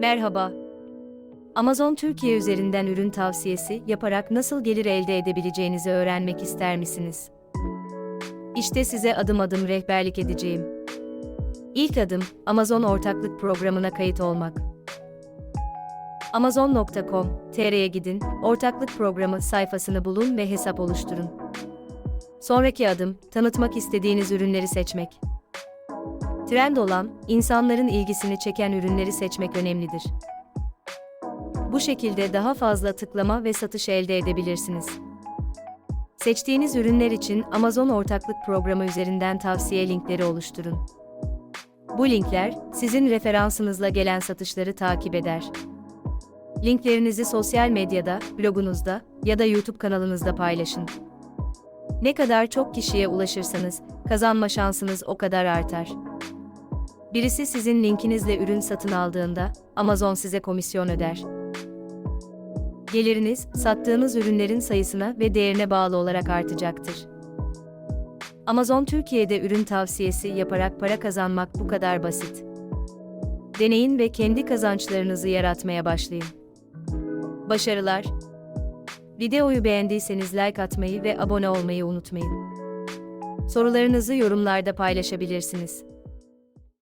Merhaba. Amazon Türkiye üzerinden ürün tavsiyesi yaparak nasıl gelir elde edebileceğinizi öğrenmek ister misiniz? İşte size adım adım rehberlik edeceğim. İlk adım, Amazon ortaklık programına kayıt olmak. Amazon.com.tr'ye gidin, ortaklık programı sayfasını bulun ve hesap oluşturun. Sonraki adım, tanıtmak istediğiniz ürünleri seçmek. Trend olan, insanların ilgisini çeken ürünleri seçmek önemlidir. Bu şekilde daha fazla tıklama ve satış elde edebilirsiniz. Seçtiğiniz ürünler için Amazon ortaklık programı üzerinden tavsiye linkleri oluşturun. Bu linkler, sizin referansınızla gelen satışları takip eder. Linklerinizi sosyal medyada, blogunuzda ya da YouTube kanalınızda paylaşın. Ne kadar çok kişiye ulaşırsanız, kazanma şansınız o kadar artar. Birisi sizin linkinizle ürün satın aldığında, Amazon size komisyon öder. Geliriniz, sattığınız ürünlerin sayısına ve değerine bağlı olarak artacaktır. Amazon Türkiye'de ürün tavsiyesi yaparak para kazanmak bu kadar basit. Deneyin ve kendi kazançlarınızı yaratmaya başlayın. Başarılar! Videoyu beğendiyseniz like atmayı ve abone olmayı unutmayın. Sorularınızı yorumlarda paylaşabilirsiniz.